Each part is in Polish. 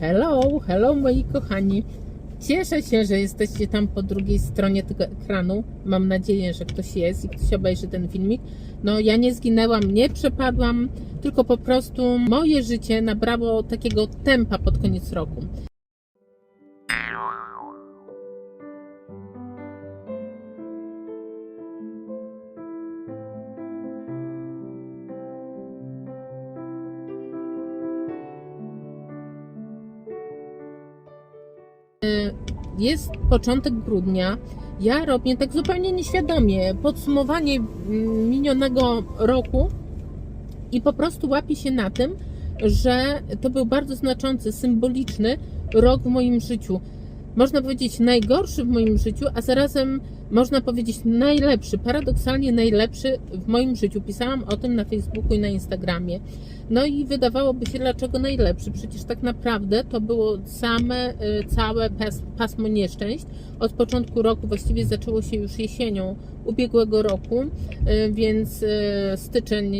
Hello, hello moi kochani. Cieszę się, że jesteście tam po drugiej stronie tego ekranu. Mam nadzieję, że ktoś jest i ktoś obejrzy ten filmik. No, ja nie zginęłam, nie przepadłam, tylko po prostu moje życie nabrało takiego tempa pod koniec roku. Jest początek grudnia. Ja robię tak zupełnie nieświadomie podsumowanie mm, minionego roku i po prostu łapię się na tym, że to był bardzo znaczący, symboliczny rok w moim życiu. Można powiedzieć najgorszy w moim życiu, a zarazem można powiedzieć najlepszy, paradoksalnie najlepszy w moim życiu. Pisałam o tym na Facebooku i na Instagramie. No i wydawałoby się, dlaczego najlepszy? Przecież tak naprawdę to było same, y, całe pas, pasmo nieszczęść. Od początku roku, właściwie zaczęło się już jesienią ubiegłego roku, y, więc y, styczeń,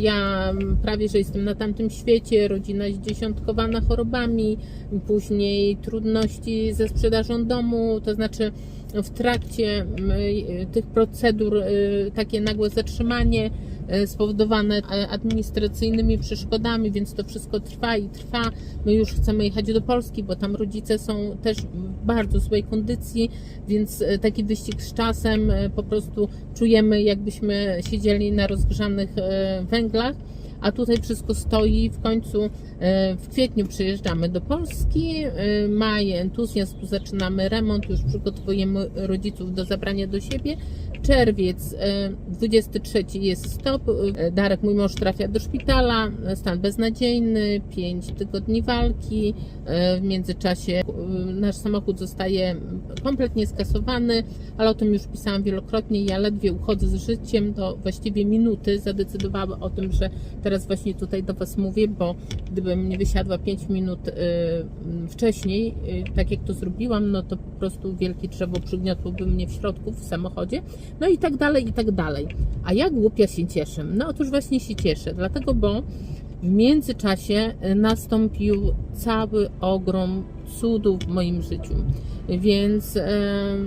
ja prawie, że jestem na tamtym świecie, rodzina zdziesiątkowana chorobami, później trudności ze sprzedażą domu, to znaczy w trakcie y, tych procedur y, takie nagłe zatrzymanie y, spowodowane e, administracyjnymi przeszkodami, więc to wszystko trwa i trwa. My już chcemy jechać do Polski, bo tam rodzice są też w bardzo złej kondycji, więc e, taki wyścig z czasem e, po prostu czujemy, jakbyśmy siedzieli na rozgrzanych węglach. A tutaj wszystko stoi. W końcu e, w kwietniu przyjeżdżamy do Polski. e, Maj, entuzjazm, tu zaczynamy remont, już przygotowujemy rodziców do zabrania do siebie. Czerwiec, e, 23 jest stop. E, Darek, mój mąż, trafia do szpitala. e, Stan beznadziejny, 5 tygodni walki. E, W międzyczasie e, nasz samochód zostaje kompletnie skasowany, ale o tym już pisałam wielokrotnie. Ja ledwie uchodzę z życiem, to właściwie minuty zadecydowały o tym, że teraz właśnie tutaj do Was mówię, bo gdybym nie wysiadła 5 minut y, mm, wcześniej, y, tak jak to zrobiłam, no to po prostu wielkie drzewo przygniotłoby mnie w środku w samochodzie, no i tak dalej, i tak dalej. A ja głupia się cieszę. No otóż właśnie się cieszę, dlatego, bo w międzyczasie y, nastąpił cały ogrom cudów w moim życiu. Więc e,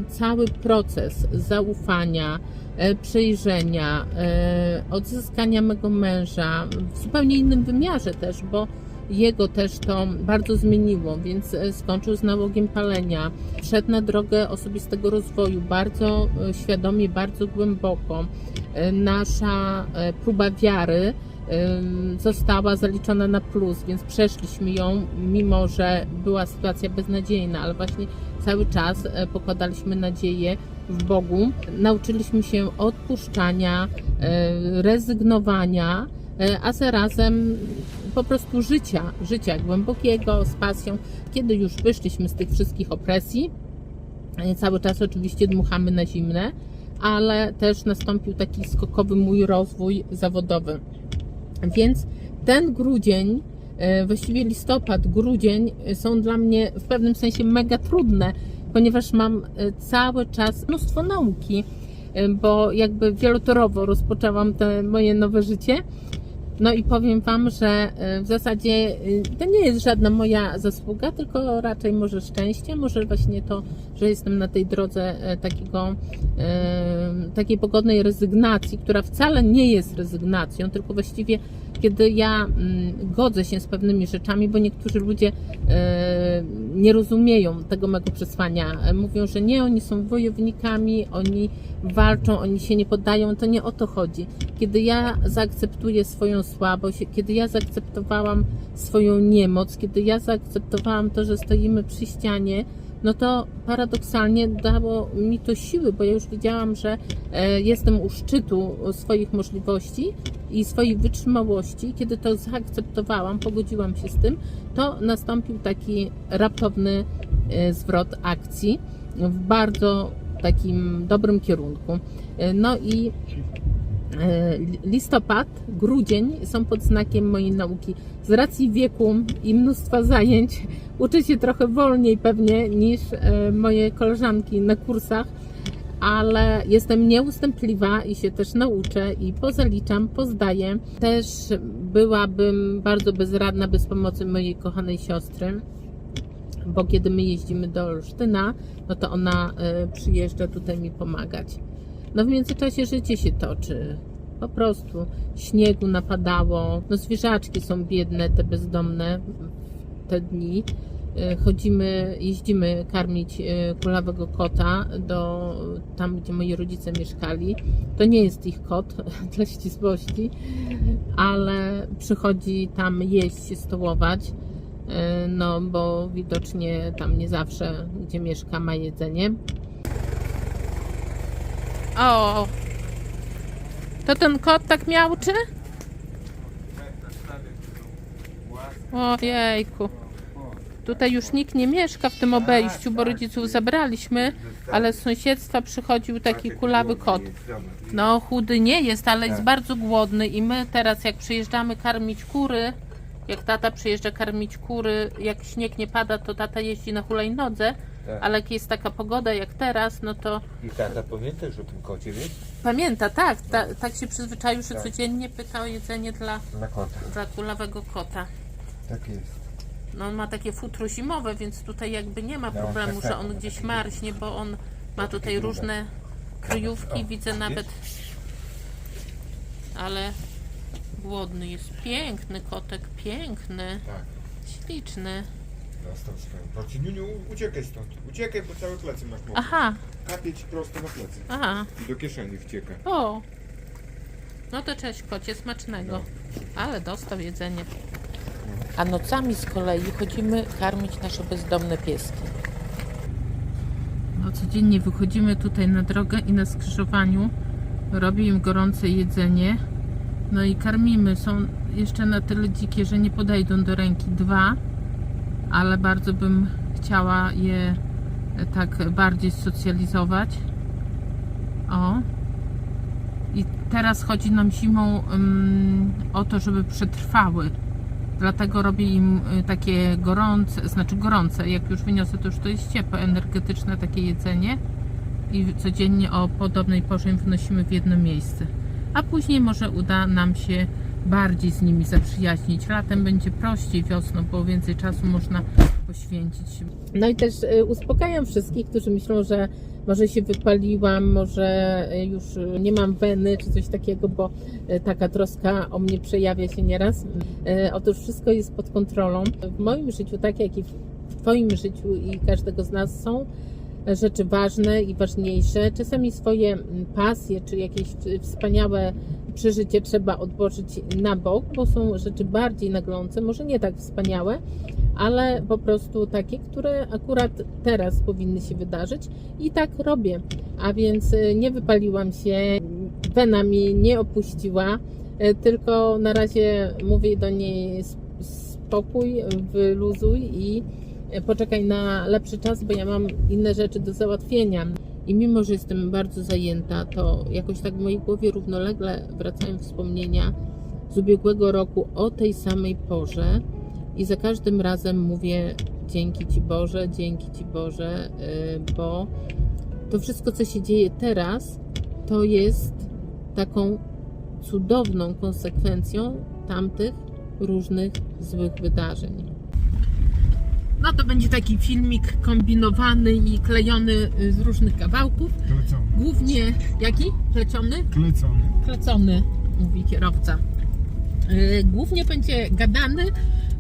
cały proces zaufania, e, przejrzenia, e, odzyskania mego męża w zupełnie innym wymiarze też, bo jego też to bardzo zmieniło, więc e, skończył z nałogiem palenia, wszedł na drogę osobistego rozwoju bardzo e, świadomie, bardzo głęboko. E, Nasza e, próba wiary została zaliczona na plus, więc przeszliśmy ją, mimo że była sytuacja beznadziejna, ale właśnie cały czas e, pokładaliśmy nadzieję w Bogu. Nauczyliśmy się odpuszczania, e, rezygnowania, e, a zarazem po prostu życia, życia głębokiego, z pasją. Kiedy już wyszliśmy z tych wszystkich opresji, cały czas oczywiście dmuchamy na zimne, ale też nastąpił taki skokowy mój rozwój zawodowy. Więc ten grudzień, e, właściwie listopad, grudzień e, są dla mnie w pewnym sensie mega trudne, ponieważ mam e, cały czas mnóstwo nauki, bo jakby wielotorowo rozpoczęłam te moje nowe życie. No i powiem Wam, że w zasadzie to nie jest żadna moja zasługa, tylko raczej może szczęście, może właśnie to, że jestem na tej drodze e, takiego, e, takiej pogodnej rezygnacji, która wcale nie jest rezygnacją, tylko właściwie kiedy ja mm, godzę się z pewnymi rzeczami, bo niektórzy ludzie e, nie rozumieją tego mego przesłania. Mówią, że nie, oni są wojownikami, oni walczą, oni się nie poddają. To nie o to chodzi. Kiedy ja zaakceptuję swoją słabość, kiedy ja zaakceptowałam swoją niemoc, kiedy ja zaakceptowałam to, że stoimy przy ścianie, no to paradoksalnie dało mi to siły, bo ja już wiedziałam, że e, jestem u szczytu swoich możliwości i swojej wytrzymałości. Kiedy to zaakceptowałam, pogodziłam się z tym, to nastąpił taki raptowny e, zwrot akcji w bardzo takim dobrym kierunku. E, No i listopad, grudzień są pod znakiem mojej nauki. Z racji wieku i mnóstwa zajęć uczę się trochę wolniej pewnie niż e, moje koleżanki na kursach, ale jestem nieustępliwa i się też nauczę i pozaliczam, pozdaję. Też byłabym bardzo bezradna bez pomocy mojej kochanej siostry. bo kiedy my jeździmy do Olsztyna, no to ona e, przyjeżdża tutaj mi pomagać. No w międzyczasie życie się toczy. Po prostu śniegu napadało. No zwierzaczki są biedne, te bezdomne te dni. E, Chodzimy, jeździmy karmić e, kulawego kota do tam, gdzie moi rodzice mieszkali. To nie jest ich kot dla ścisłości, ale przychodzi tam jeść, stołować. E, No, bo widocznie tam nie zawsze, gdzie mieszka, ma jedzenie. O! To ten kot tak miałczy? Ojejku. Tutaj już nikt nie mieszka w tym obejściu, bo rodziców zabraliśmy, ale z sąsiedztwa przychodził taki kulawy kot. No, chudy nie jest, ale jest bardzo głodny i my teraz jak przyjeżdżamy karmić kury, jak tata przyjeżdża karmić kury, jak śnieg nie pada, to tata jeździ na hulajnodze, Tak. ale jak jest taka pogoda jak teraz, no to I tata pamiętasz o tym kocie, wiesz? pamięta, tak, ta, tak się przyzwyczaił, że Tak. codziennie pyta o jedzenie dla, Na kota. dla kulawego kota. Tak jest. No on ma takie futro zimowe, więc tutaj jakby nie ma No, problemu, tak, że tak, on ma gdzieś marznie, bo on ma tutaj grube. różne kryjówki, O, widzę nawet. Ale głodny jest. Piękny kotek, piękny, Tak. śliczny. Dostał swoją porcję. Niuniu, uciekaj stąd. Uciekaj, bo całe plecy masz mokre. Aha, Kapie ci prosto na plecy. aha, I do kieszeni wcieka. o. No to cześć kocie, smacznego. No. Ale dostał jedzenie. A nocami z kolei chodzimy karmić nasze bezdomne pieski. No, codziennie wychodzimy tutaj na drogę i na skrzyżowaniu robię im gorące jedzenie. No i karmimy. Są jeszcze na tyle dzikie, że nie podejdą do ręki dwa, ale bardzo bym chciała je e, tak bardziej socjalizować. O. I teraz chodzi nam zimą ym, o to, żeby przetrwały. Dlatego robię im y, takie gorące, znaczy gorące, jak już wyniosę, to już to jest ciepłe, energetyczne takie jedzenie i codziennie o podobnej porze im wnosimy w jedno miejsce. A później może uda nam się bardziej z nimi zaprzyjaźnić. Latem będzie prościej, wiosną, bo więcej czasu można poświęcić. No i też y, uspokajam wszystkich, którzy myślą, że może się wypaliłam, może y, już nie mam weny czy coś takiego, bo y, taka troska o mnie przejawia się nieraz. Otóż wszystko jest pod kontrolą. W moim życiu, tak jak i w Twoim życiu i każdego z nas są rzeczy ważne i ważniejsze. Czasami swoje mm, pasje czy jakieś wspaniałe przeżycie trzeba odłożyć na bok, bo są rzeczy bardziej naglące, może nie tak wspaniałe, ale po prostu takie, które akurat teraz powinny się wydarzyć i tak robię. A więc y, nie wypaliłam się, wena mi nie opuściła, y, tylko na razie mówię do niej sp- spokój, wyluzuj i y, poczekaj na lepszy czas, bo ja mam inne rzeczy do załatwienia. I mimo, że jestem bardzo zajęta, to jakoś tak w mojej głowie równolegle wracają wspomnienia z ubiegłego roku o tej samej porze i za każdym razem mówię dzięki Ci Boże, dzięki Ci Boże, y, bo to wszystko, co się dzieje teraz, to jest taką cudowną konsekwencją tamtych różnych złych wydarzeń. No to będzie taki filmik kombinowany i klejony y, z różnych kawałków. Klecony. Głównie jaki? Pleciony? Klecony. Klecony, mówi kierowca. Yy, Głównie będzie gadany,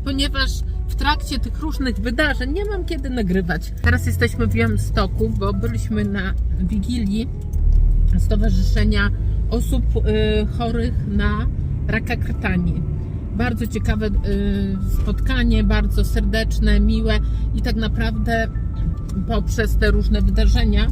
ponieważ w trakcie tych różnych wydarzeń nie mam kiedy nagrywać. Teraz jesteśmy w Białymstoku, bo byliśmy na wigilii Stowarzyszenia Osób yy, Chorych na Raka Krtani. Bardzo ciekawe yy, spotkanie, bardzo serdeczne, miłe i tak naprawdę poprzez te różne wydarzenia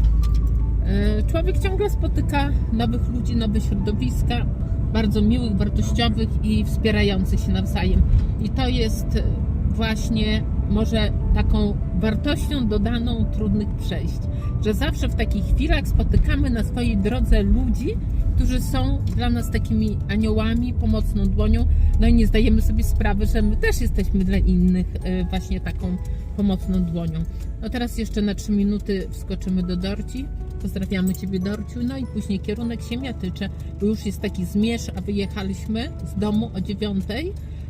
E, Człowiek ciągle spotyka nowych ludzi, nowe środowiska, bardzo miłych, wartościowych i wspierających się nawzajem. I to jest właśnie może taką wartością dodaną trudnych przejść, że zawsze w takich chwilach spotykamy na swojej drodze ludzi, którzy są dla nas takimi aniołami, pomocną dłonią, no i nie zdajemy sobie sprawy, że my też jesteśmy dla innych e, właśnie taką pomocną dłonią. No teraz jeszcze na 3 minuty wskoczymy do Dorci. Pozdrawiamy Ciebie Dorciu. No i później kierunek Siemiatycze, bo już jest taki zmierzch, a wyjechaliśmy z domu o 9.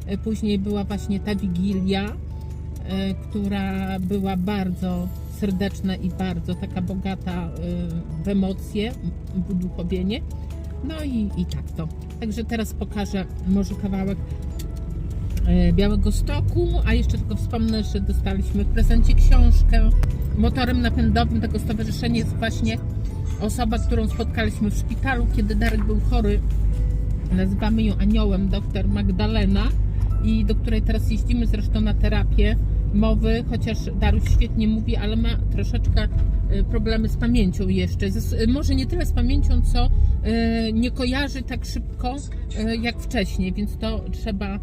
E, Później była właśnie ta wigilia e, która była bardzo serdeczna i bardzo taka bogata w emocje, w uduchowienie. No i, i tak to. Także teraz pokażę może kawałek e, Białego Stoku, a jeszcze tylko wspomnę, że dostaliśmy w prezencie książkę. Motorem napędowym tego stowarzyszenia jest właśnie osoba, którą spotkaliśmy w szpitalu, kiedy Darek był chory. Nazywamy ją aniołem, dr Magdalena i do której teraz jeździmy zresztą na terapię mowy, chociaż Daruś świetnie mówi, ale ma troszeczkę e, problemy z pamięcią jeszcze. Zas- Może nie tyle z pamięcią, co e, nie kojarzy tak szybko jak wcześniej, więc to trzeba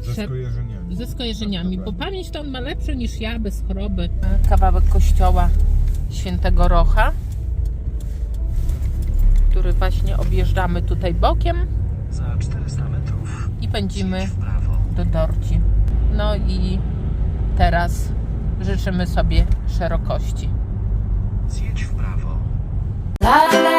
Ze skojarzeniami. ze skojarzeniami, bo pamięć to on ma lepsze niż ja, bez choroby. Kawałek kościoła świętego Rocha, który właśnie objeżdżamy tutaj bokiem Za 400 metrów i pędzimy do Dorci. No i teraz życzymy sobie szerokości. Zjedź w prawo. La la